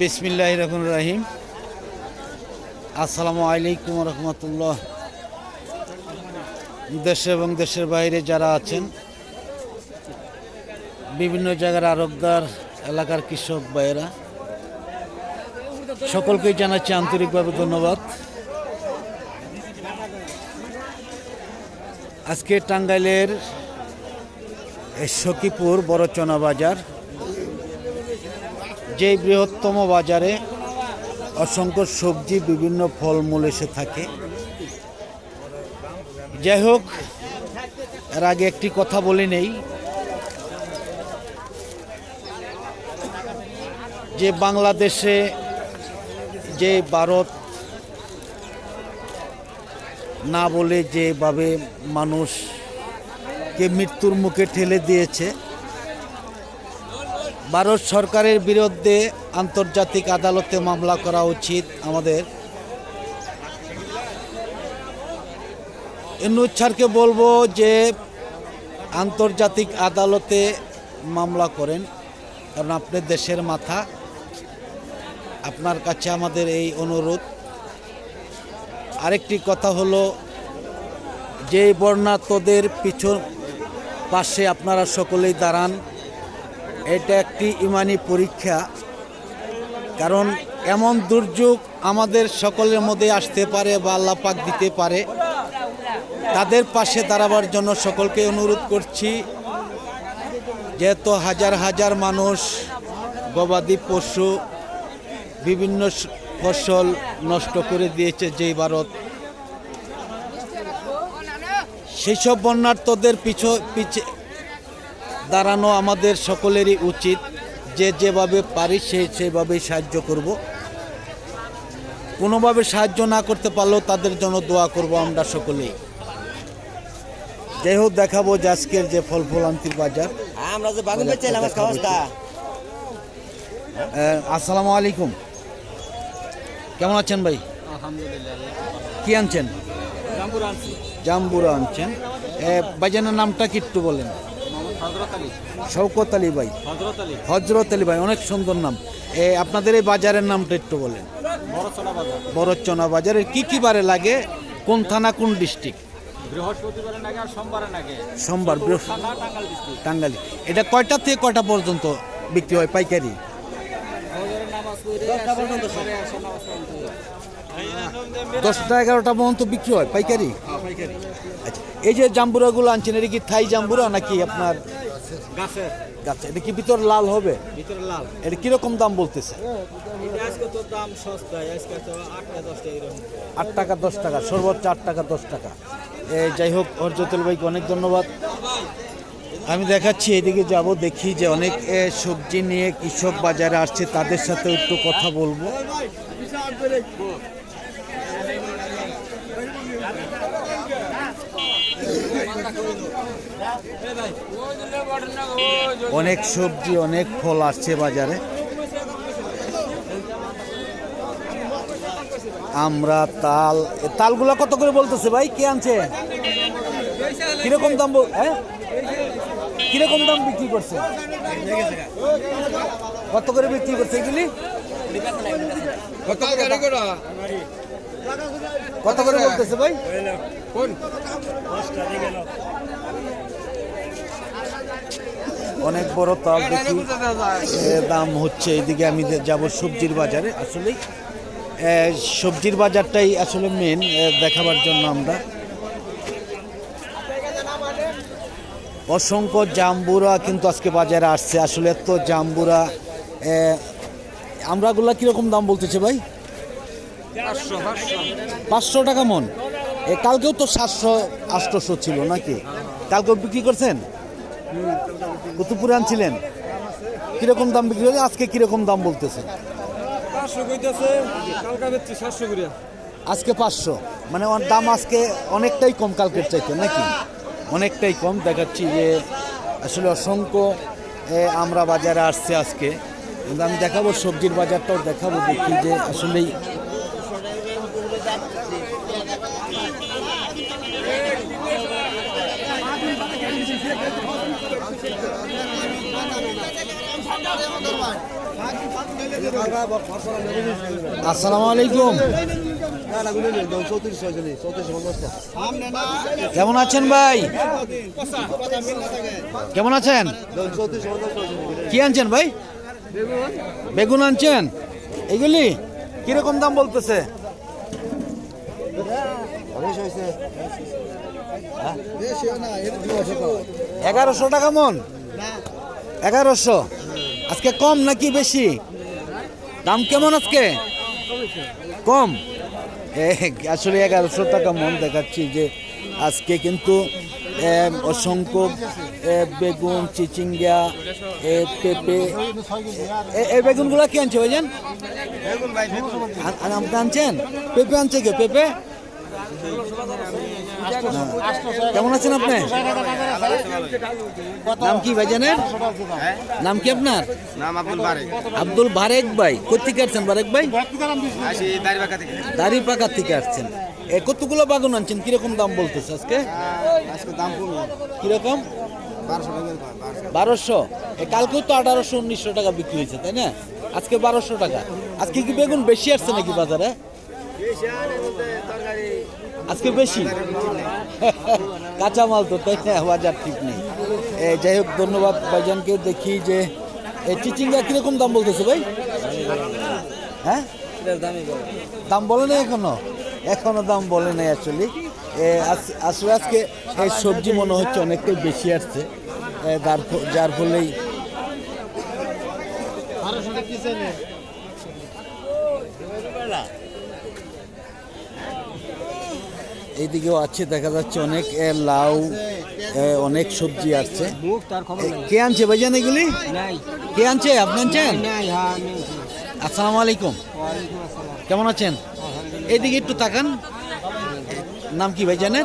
বিসমিল্লাহ রহমান রাহিম। আসসালামু আলাইকুম রহমতুল্লাহ। দেশে এবং দেশের বাইরে যারা আছেন, বিভিন্ন জায়গার আরবদার, এলাকার কৃষক ভাইয়েরা, সকলকেই জানাচ্ছি আন্তরিকভাবে ধন্যবাদ। আজকে টাঙ্গাইলের সখীপুর বড়চনা বাজার যে বৃহত্তম বাজারে অসংখ্য সবজি, বিভিন্ন ফলমূল এসে থাকে। যাই হোক, এর আগে একটি কথা বলে নেই। যে বাংলাদেশে যে ভারত না বলে যেভাবে মানুষকে মৃত্যুর মুখে ঠেলে দিয়েছে ভারত সরকারের বিরুদ্ধে আন্তর্জাতিক আদালতে মামলা করা উচিত আমাদের। এনুচ্ছারকে বলব যে আন্তর্জাতিক আদালতে মামলা করেন, কারণ আপনি দেশের মাথা। আপনার কাছে আমাদের এই অনুরোধ। আরেকটি কথা হলো যে বর্ণাত্মদের পিছন পাশে আপনারা সকলেই দাঁড়ান এটা একটি ইমানি পরীক্ষা, কারণ এমন দুর্যোগ আমাদের সকলের মধ্যে আসতে পারে বা আল্লাহ পাক দিতে পারে। তাদের পাশে দাঁড়াবার জন্য সকলকে অনুরোধ করছি যেহেতু হাজার হাজার মানুষ, গবাদি পশু, বিভিন্ন ফসল নষ্ট করে দিয়েছে যেই ভারত। সেই সব বন্যার্থদের পিছু, পিছে দাঁড়ানো আমাদের সকলেরই উচিত যে যেভাবে পারি সে সেভাবেই সাহায্য করব। কোনোভাবে সাহায্য না করতে পারলেও তাদের জন্য দোয়া করব আমরা সকলেই। যাই হোক দেখাবো যে আজকের যে ফল ফলান্তির বাজার। আমরা যে বাগুন বেচছিলাম আজকে অবস্থা? আহ, আসসালামু আলাইকুম। কেমন আছেন ভাই? কি আনছেন? জাম্বুরা আনছেন। এ, ভাইজানের নামটা কি একটু বলেন। শওকত আলী ভাই। হজরত আলী? ভাই অনেক সুন্দর নাম। এ, আপনাদের এই বাজারের নামটা একটু বলেন। বড়চনা বাজারের কি কি বারে লাগে কোন থানা কোন ডিস্ট্রিক্ট? সোমবারে টাঙ্গাল এটা কয়টা থেকে কয়টা পর্যন্ত বিক্রি হয় পাইকারি? দশটা এগারোটা পর্যন্ত বিক্রি হয় পাইকারি? আচ্ছা এই যে জাম্বুরাগুলো আনছেন এটা কি থাই জাম্বুরা নাকি আপনার গাছের? গাছ এটা কি ভিতর লাল হবে? ভিতরে লাল। এটা কীরকম দাম বলতেছে? আট টাকা দশ টাকা সর্বোচ্চ আট টাকা দশ টাকা। যাই হোক হরজতুল ভাইকে অনেক ধন্যবাদ। আমি দেখাচ্ছি এদিকে যাব দেখি যে অনেক সবজি নিয়ে কৃষক বাজারে আসছে তাদের সাথে একটু কথা বলব। অনেক সবজি, অনেক ফল আসছে বাজারে। আমরা তাল তালগুলা কত করে বলতেছে ভাই? কে আনছে? কীরকম দাম হ্যাঁ? কীরকম দাম বিক্রি করছে? কত করে বিক্রি করছে এগুলি? কত করে বলতেছে ভাই? অনেক বড় তাল দেখি। দাম হচ্ছে এদিকে আমি যাব সবজির বাজারে। আসলে সবজির বাজারটাই আসলে মেন দেখাবার জন্য আমরা। অসংখ্য জাম্বুরা কিন্তু আজকে বাজারে আসছে। আসলে এত জাম্বুরা আমরাগুলা কীরকম দাম বলতেছে ভাই? পাঁচশো টাকা মন। কালকেও তো সাতশো আটশোশো ছিল নাকি? কালকেও বিক্রি করছেন? কুতুবপুরে আনছিলেন। কীরকম দাম বিক্রি হচ্ছে আজকে কীরকম দাম বলতেছে? কালকা আজকে পাঁচশো। মানে ওর দাম আজকে অনেকটাই কম কালকের চাইতে নাকি? অনেকটাই কম। দেখাচ্ছি যে আসলে অসংখ্য এ, আমরা বাজারে আসছে আজকে। কিন্তু আমি দেখাবো সবজির বাজারটাও দেখাবো দেখি যে আসলেই আসসালামু আলাইকুম। কেমন আছেন ভাই? কেমন আছেন? কি আনছেন ভাই? বেগুন আনছেন? এগুলি কীরকম দাম বলতেছে? এগারোশো টাকা মন? এগারোশো? আজকে কম নাকি বেশি? দাম কেমন আজকে? কম? আসলে এগারোশো টাকা মন দেখাচ্ছি যে আজকে কিন্তু অসংখ্য বেগুন চিচিঙ্গা পেঁপে এই বেগুনগুলো কি আনছে ভাইজান? আপনি আনছেন? পেঁপে আনছে কে? পেঁপে। কেমন আছেন আপনি? নাম কি ভাইজানের? নাম কি আপনার? নাম আব্দুল বারে আব্দুল বারেক ভাই কোথেকে আসছেন বারেক ভাই? দাড়ি পাকা থেকে। আসছেন। এ কতগুলো বাগুন আনছেন? কীরকম দাম বলতেছে আজকে? দাম কীরকম? বারোশো কালকেও তো আঠারোশো উনিশশো টাকা বিক্রি হয়েছে তাই না? আজকে বারোশো টাকা। আজকে কি বেগুন বেশি আসছে নাকি বাজারে? আজকে বেশি? কাঁচা মাল তো, তাই না? বাজার ঠিক নেই। যাই হোক, ধন্যবাদ ভাইজানকে। দেখি যে চিচিঙ্গা কীরকম দাম বলতেছে ভাই? হ্যাঁ? দাম বলে নাই এখনও? এখনও দাম বলে নাই অ্যাকচুয়ালি আসলে আজকে এই সবজি মনে হচ্ছে অনেকটাই বেশি আসছে। যার ফলেই এইদিকেও আছে দেখা যাচ্ছে অনেক লাউ অনেক সবজি আসছে কে আনছে ভাইজান এগুলি? কে আনছে? আপনি আনছেন? আসসালামু আলাইকুম। কেমন আছেন? এইদিকে একটু তাকান। নাম কি ভাই জানেন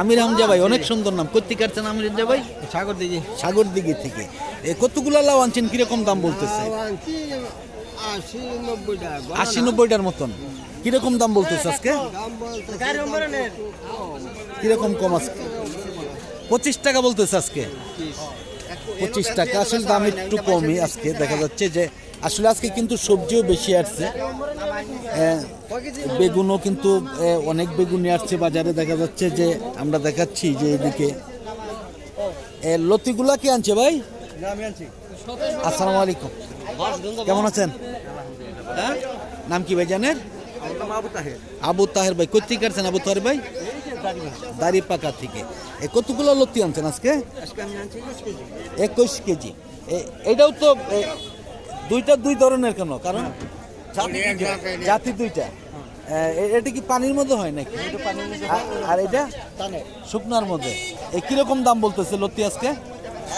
আমির হামজা ভাই অনেক সুন্দর নাম। কোথেকে আসছেন আমির হামজা ভাই? সাগর দিদি সাগর দিঘি থেকে কতগুলো লাউ আনছেন? কীরকম দাম বলতেছে? আশি নব্বইটার মতন। কীরকম দাম বলতেছে আজকে? কীরকম কম আজকে? পঁচিশ টাকা বলতেছে আজকে। পঁচিশ টাকা আসলে দাম একটু কমই আজকে। দেখা যাচ্ছে যে আসলে আজকে কিন্তু সবজিও বেশি আসছে। এ, বেগুনও কিন্তু অনেক বেগুনই আসছে বাজারে। দেখা যাচ্ছে যে আমরা দেখাচ্ছি যে এদিকে। লতিগুলা কি আনছে ভাই? আসসালামু আলাইকুম। কেমন আছেন? হ্যাঁ? নাম কি ভাই জানেন? আবু তাহের। ভাই কোথেকে আসছেন আবু তাহের ভাই? দাড়ি পাকা থেকে। এ কতগুলো লতি আনছেন আজকে? একুশ কেজি। এ- এটাও তো দুইটা দুই ধরনের কেন? কারণ জাতি দুইটা। এ- এটা কি পানির মধ্যে হয় নাকি? আর- আর এটা? শুকনার মধ্যে। এ কীরকম দাম বলতেছে লতি আজকে?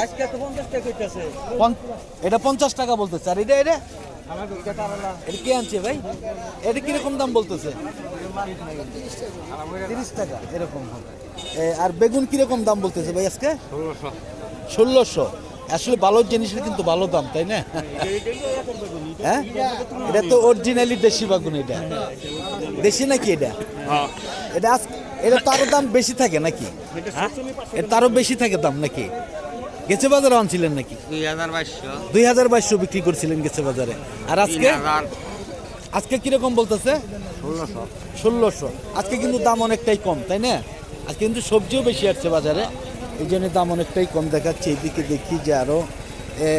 আজকে তো পঞ্চাশ টাকা করতেছে। এটা পঞ্চাশ টাকা বলতেছে। আর এটা এটা? এটা কে আনছে ভাই? এটা কীরকম দাম বলতেছে? তিরিশ টাকা এরকম। আর বেগুন কীরকম দাম বলতেছে ভাই আজকে? ষোলোশো। আসলে ভালো জিনিসের কিন্তু ভালো দাম তাই না? হ্যাঁ? এটা তো অরিজিনালি দেশি বাগুন এটা। দেশি নাকি এটা? এটা আজ এটা তারও দাম বেশি থাকে নাকি? এটা তারও বেশি থাকে দাম নাকি? গেছে বাজারে আনছিলেন নাকি? দুই হাজার বাইশশো। বিক্রি করছিলেন গেছে বাজারে। আর আজকে? আজকে কীরকম বলতেছে? ষোলোশো। আজকে কিন্তু দাম অনেকটাই কম তাই না? আজকে কিন্তু সবজিও বেশি আসছে বাজারে। এই জন্য দাম অনেকটাই কম দেখাচ্ছে। এদিকে দেখি যে আরও এ,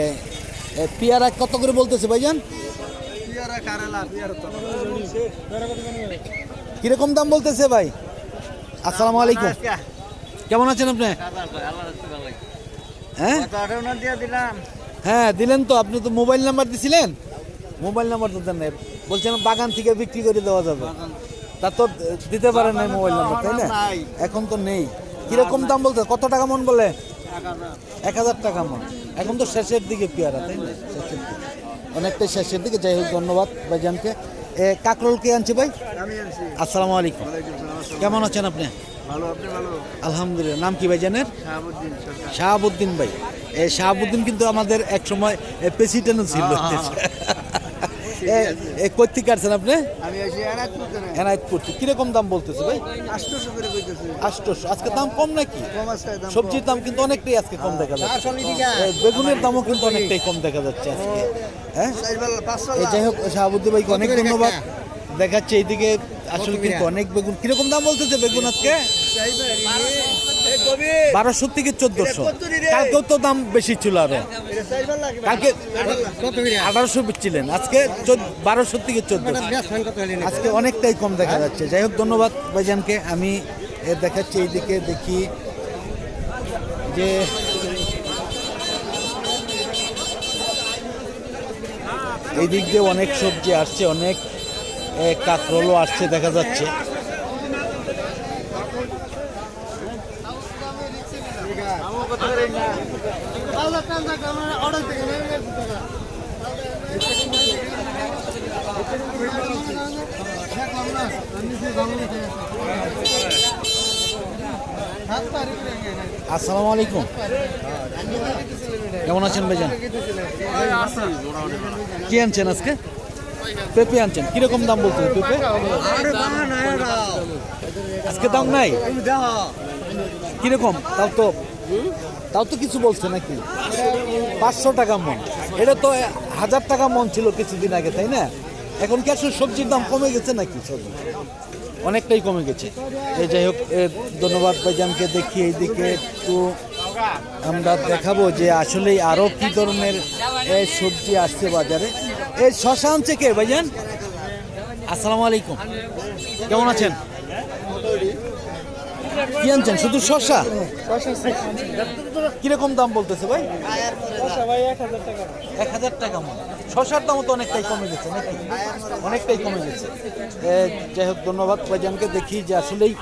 এ, পেয়ারা কত করে বলতেছে ভাইজান? কীরকম দাম বলতেছে ভাই? আসসালামু আলাইকুম। কেমন আছেন আপনি? হ্যাঁ? হ্যাঁ দিলেন তো আপনি তো মোবাইল নাম্বার দিছিলেন? মোবাইল নাম্বার তো দেন নাই। বলছেন বাগান থেকে বিক্রি করে দেওয়া যাবে। তা তো দিতে পারেন নাই মোবাইল নাম্বার তাই না? এখন তো নেই। কীরকম দাম বলতে কত টাকা মন বলে? এক হাজার। টাকা মন। এখন তো শেষের দিকে পেয়ারা তাই না? শেষের দিকে। অনেকটাই শেষের দিকে। যাই হোক ধন্যবাদ ভাইজানকে। কাকরোল কে আনছে ভাই? আসসালামু আলাইকুম। কেমন আছেন আপনি? আলহামদুলিল্লাহ। নাম কি ভাইজানের শাহাবুদ্দিন শাহাবুদ্দিন ভাই। শাহাবুদ্দিন কিন্তু আমাদের এক সময় প্রেসিডেন্টও ছিল। কোথেকে কাটছেন আপনি? আমি এসে এনায়ত করতে না এনায়তপুর কীরকম দাম বলতেছে ভাই? আষ্টশো আজকে দাম কম নাকি? সবজির দাম কিন্তু অনেকটাই আজকে কম দেখা যাচ্ছে। বেগুনের দামও কিন্তু অনেকটাই কম দেখা যাচ্ছে আজকে। হ্যাঁ? যাই হোক শাহাবুদ্দি ভাইকে অনেক ধন্যবাদ। দেখাচ্ছে এইদিকে আসলে কিন্তু অনেক বেগুন। কীরকম দাম বলতেছে বেগুন আজকে? বারোশো থেকে চোদ্দশো। কালকেও তো দাম বেশি ছিল আরও। কালকে আঠারোশো বিচ্ছিলেন। আজকে বারোশো থেকে চোদ্দশো। আজকে অনেকটাই কম দেখা যাচ্ছে। যাই হোক ধন্যবাদ ভাইজানকে। আমি এ দেখাচ্ছি এইদিকে দেখি যে এই দিক দিয়ে অনেক সবজি আসছে অনেক কাঁকরোলও আসছে দেখা যাচ্ছে। আসসালামু আলাইকুম। কেমন আছেন ভাইজান? কি আনছেন আজকে? পেঁপে আনছেন। কীরকম দাম বলছেন পেঁপে? আজকে দাম নাই? কীরকম? তাও তো তাও তো কিছু বলছে নাকি? পাঁচশো টাকা মন। এটা তো হাজার টাকা মন ছিল কিছুদিন আগে, তাই না? এখন কি আসলে সবজির দাম কমে গেছে নাকি সবজি? অনেকটাই কমে গেছে। এই যাই হোক ধন্যবাদ ভাইজানকে দেখি এইদিকে একটু আমরা দেখাবো যে আসলেই আরও কি ধরনের সবজি আসছে বাজারে। এই শশা আনছে কে ভাইজান? আসসালামু আলাইকুম। কেমন আছেন? কি আনছেন শুধু শশা? কীরকম দাম বলতেছে ভাই? এক হাজার টাকা শশার দামও তো অনেকটাই কমে গেছে নাকি? অনেকটাই কমে গেছে। যাই হোক, ধন্যবাদ ভাইজানকে। দেখি যে আসলেই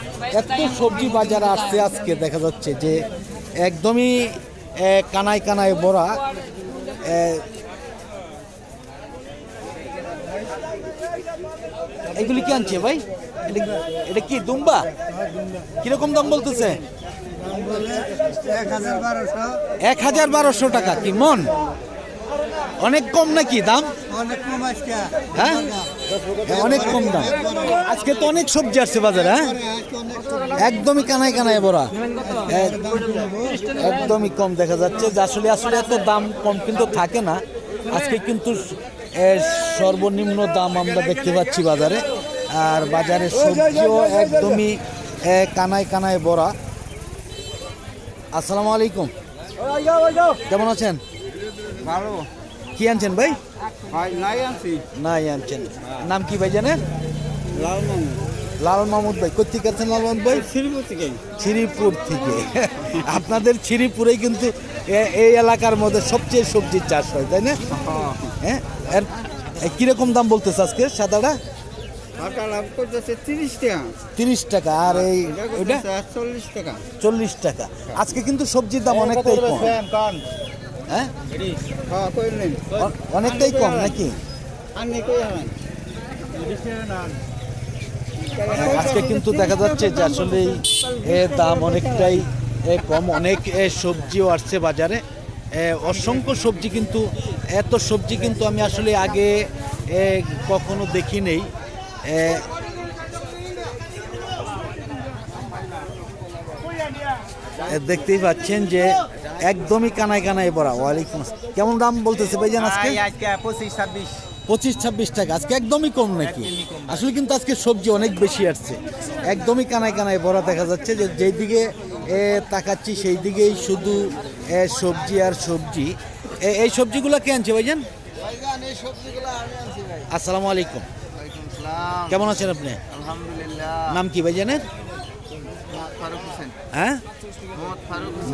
এত সবজি বাজার আসছে আজকে, দেখা যাচ্ছে যে একদমই কানায় কানায় বড়া এগুলি কি আনছে ভাই? এটা- কি দুম্বা? কীরকম দাম বলতেছে? এক হাজার বারোশো টাকা, কি মন? অনেক কম নাকি দাম? হ্যাঁ? অনেক কম দাম। আজকে তো অনেক সবজি আসছে বাজারে হ্যাঁ? একদমই কানায় কানায় এক- একদমই কম দেখা যাচ্ছে। যে আসলে আসলে এত দাম কম কিন্তু থাকে না। আজকে কিন্তু সর্বনিম্ন দাম আমরা দেখতে পাচ্ছি বাজারে। আর বাজারে সবজিও একদমই কানায় কানায় ভরা আসসালামু আলাইকুম। কেমন আছেন? ভালো। কি আনছেন ভাই? নাই আনছি। নাই আনছেন। নাম কি ভাই জানেন? লাল মাহমুদ ভাই। কোথেকে আছেন লাল মাহমুদ ভাই? শ্রীপুর থেকে। শ্রীপুর থেকে। আপনাদের শ্রীপুরেই কিন্তু এই এলাকার মধ্যে সবচেয়ে সবজির চাষ হয় তাই না? হ্যাঁ? এর এ, কীরকম দাম বলতেছে আজকে সাদাটা? টাকা লাভ করতেছে তিরিশ টাকা। তিরিশ টাকা আর এই ওইটা চল্লিশ টাকা। চল্লিশ টাকা। আজকে কিন্তু সবজির দাম অনেকটাই কম। হ্যাঁ? হ্যাঁ কইলেন অ- অনেকটাই কম নাকি? আজকে কিন্তু দেখা যাচ্ছে যে আসলে এর দাম অনেকটাই এ, কম। অনেক এ, সবজিও আসছে বাজারে। এ, অসংখ্য সবজি কিন্তু এত সবজি কিন্তু আমি আসলে আগে এ, কখনো দেখি নেই দেখতেই পাচ্ছেন যে একদমই কানায় কানায় ভরা। ওয়ালাইকুম কেমন দাম বলতেছে ভাইজান আজকে? আজকে পঁচিশ ছাব্বিশ। পঁচিশ ছাব্বিশ টাকা। আজকে একদমই কম নাকি? আসলে কিন্তু আজকে সবজি অনেক বেশি আসছে। একদমই কানায় কানায় ভরা দেখা যাচ্ছে যে যেই দিকে এ, তাকাচ্ছি সেই দিকেই শুধু এ, সবজি আর সবজি। এই সবজিগুলো কে আনছে ভাইজান? আসসালামু আলাইকুম। কেমন আছেন আপনি? আলহামদুলিল্লাহ। নাম কি ভাই জানেন হ্যাঁ?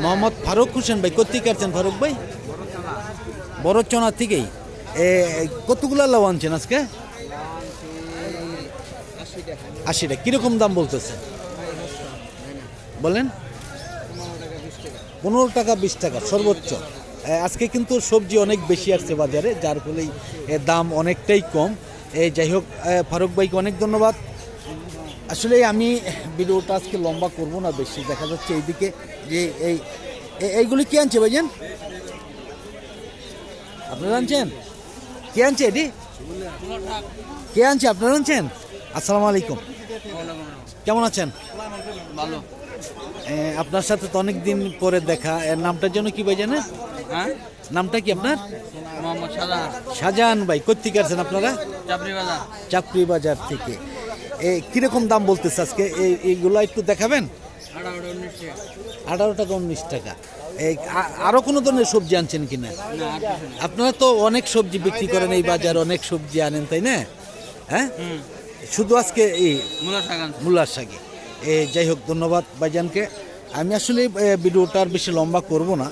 মোহাম্মদ ফারুক হোসেন। ভাই কোথেকে আসছেন ফারুক ভাই? বড়চনা। থেকেই। কতগুলো লাউ আনছেন আজকে? আশিটা। কীরকম দাম বলতেছে? বলেন। পনেরো টাকা বিশ টাকা সর্বোচ্চ। আজকে কিন্তু সবজি অনেক বেশি আসছে বাজারে যার ফলেই এর দাম অনেকটাই কম। যাই হোক ফারুক ভাইকে অনেক ধন্যবাদ। আসলে আমি ভিডিওটা আজকে লম্বা করব না বেশি দেখা যাচ্ছে এইদিকে যে এই এইগুলি কি আনছে ভাইজান? আপনারা আনছেন? কে আনছে এটি? কে আনছে? আপনারা আনছেন? আসসালামু আলাইকুম। কেমন আছেন? ভালো। আপনার সাথে তো অনেক দিন পরে দেখা। এর নামটার জন্য কি ভাই জানেন হ্যাঁ? নামটা কি আপনার? মোহাম্মদ শাহজাহান। ভাই কোথেকে আসছেন আপনারা? বাজার। চাকরি বাজার থেকে। এ কীরকম দাম বলতেছে আজকে? এই এইগুলো একটু দেখাবেন? আঠারো টাকা। উনিশ টাকা। এই আ- আরও কোনো ধরনের সবজি আনছেন কিনা আপনারা তো অনেক সবজি বিক্রি করেন এই বাজার অনেক সবজি আনেন তাই না? হ্যাঁ? শুধু আজকে এই মূলার শাকে যাই হোক ধন্যবাদ ভাইজানকে। আমি আসলে ভিডিওটা আর বেশি লম্বা করব না।